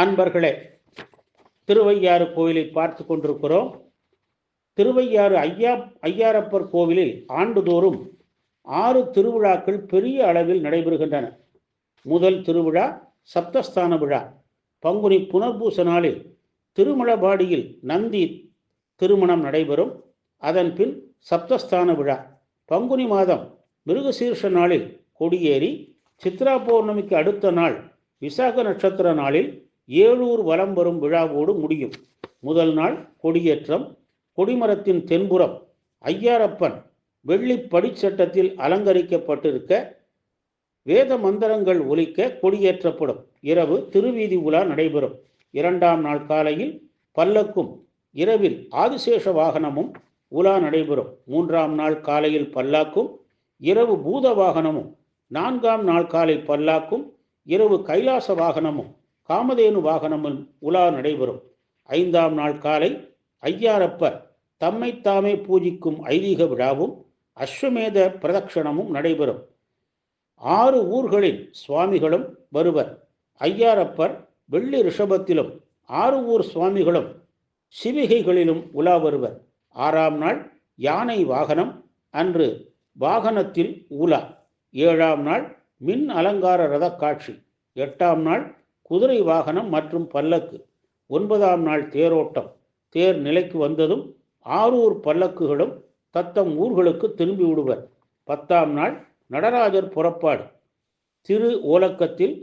அன்பர்களே திருவையாறு கோவிலை பார்த்து கொண்டிருக்கிறோம். திருவையாறு ஐயா ஐயாரப்பர் கோவிலில் ஆண்டுதோறும் ஆறு திருவிழாக்கள் பெரிய அளவில் நடைபெறுகின்றன. முதல் திருவிழா சப்தஸ்தான விழா. பங்குனி புனர்பூச நாளில் திருமலபாடியில் நந்தி திருமணம் நடைபெறும். அதன் பின் சப்தஸ்தான விழா. பங்குனி மாதம் மிருகசீர்ஷ நாளில் கொடியேறி சித்ரா பௌர்ணமிக்கு அடுத்த நாள் விசாக நட்சத்திர நாளில் ஏழூர் வலம் வரும் விழாவோடு முடியும். முதல் நாள் கொடியேற்றம் கொடிமரத்தின் தென்புறம் ஐயாரப்பன் வெள்ளி படிச்சட்டத்தில் அலங்கரிக்கப்பட்டிருக்க வேத மந்திரங்கள் ஒலிக்க கொடியேற்றப்படும். இரவு திருவீதி உலா நடைபெறும். இரண்டாம் நாள் காலையில் பல்லக்கும் இரவில் ஆதிசேஷ வாகனமும் உலா நடைபெறும். மூன்றாம் நாள் காலையில் பல்லாக்கும் இரவு பூத வாகனமும் நான்காம் நாள் காலை பல்லாக்கும் இரவு கைலாச வாகனமும் காமதேனு வாகனமும் உலா நடைபெறும். ஐந்தாம் நாள் காலை ஐயாரப்பர் தம்மை தாமே பூஜிக்கும் ஐதீக விழாவும் அஸ்வமேத பிரதட்சணமும் நடைபெறும். ஆறு ஊர்களின் சுவாமிகளும் வருவர். ஐயாரப்பர் வெள்ளி ரிஷபத்திலும் ஆறு ஊர் சுவாமிகளும் சிவிகைகளிலும் உலா வருவர். ஆறாம் நாள் யானை வாகனம் அன்று வாகனத்தில் உலா. ஏழாம் நாள் மின் அலங்கார ரத காட்சி. எட்டாம் நாள் குதிரை வாகனம் மற்றும் பல்லக்கு. ஒன்பதாம் நாள் தேரோட்டம். தேர் நிலைக்கு வந்ததும் ஆரூர் பல்லக்குகளும் தத்தம் ஊர்களுக்கு திரும்பி விடுவர். பத்தாம் நாள் நடராஜர் புறப்பாடு. திரு ஓலக்கத்தில்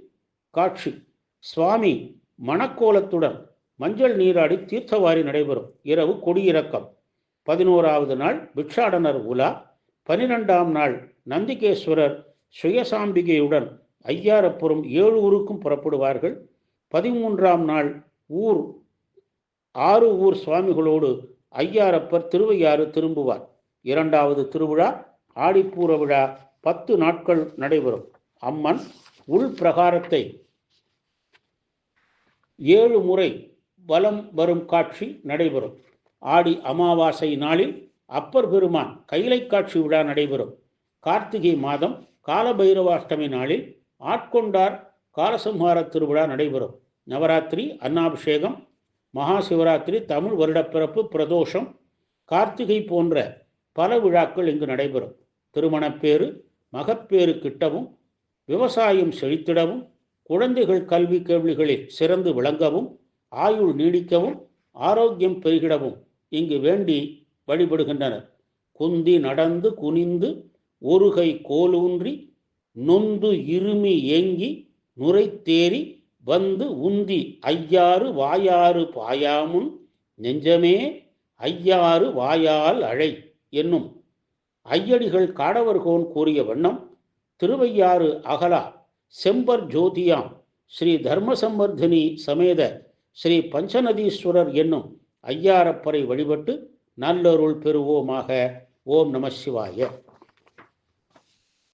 காட்சி. சுவாமி மணக்கோலத்துடன் மஞ்சள் நீராடி தீர்த்தவாரி நடைபெறும். இரவு கொடியிறக்கம். பதினோராவது நாள் பிக்ஷாடனர் உலா. பனிரெண்டாம் நாள் நந்திகேஸ்வரர் சுயசாம்பிகையுடன் ஐயாரப்புறம் ஏழு ஊருக்கும் புறப்படுவார்கள். பதிமூன்றாம் நாள் ஊர் ஆறு ஊர் சுவாமிகளோடு ஐயாரப்பர் திருவையாறு திரும்புவார். இரண்டாவது திருவிழா ஆடிப்பூர விழா பத்து நாட்கள் நடைபெறும். அம்மன் உள் பிரகாரத்தை ஏழு முறை வலம் வரும் காட்சி நடைபெறும். ஆடி அமாவாசை நாளில் அப்பர் பெருமான் கைலை காட்சி விழா நடைபெறும். கார்த்திகை மாதம் காலபைரவாஷ்டமி நாளில் ஆட்கொண்டார் காலசம்ஹார திருவிழா நடைபெறும். நவராத்திரி அன்னாபிஷேகம் மகா சிவராத்திரி தமிழ் வருடப்பிறப்பு பிரதோஷம் கார்த்திகை போன்ற பல விழாக்கள் இங்கு நடைபெறும். திருமணப்பேறு மகப்பேறு கிட்டவும் விவசாயம் செழித்திடவும் குழந்தைகள் கல்வி கேள்விகளில் சிறந்து விளங்கவும் ஆயுள் நீடிக்கவும் ஆரோக்கியம் பெருகிடவும் இங்கு வேண்டி வழிபடுகின்றனர். குந்தி நடந்து குனிந்து ஒருகை கோலூன்றி நொந்து இருமி ஏங்கி நுரைத்தேறி வந்து உந்தி ஐயாறு வாயாறு பாயாமுன் நெஞ்சமே ஐயாறு வாயால் அழை என்னும் ஐயடிகள் காடவர்கோன் கூறிய வண்ணம் திருவையாறு அகலா செம்பர் ஜோதியாம் ஸ்ரீ தர்மசம்பர்தினி சமேத ஸ்ரீ பஞ்சநதீஸ்வரர் என்னும் ஐயாரப்பரை வழிபட்டு நல்லருள் பெறுவோமாக. ஓம் நம சிவாய.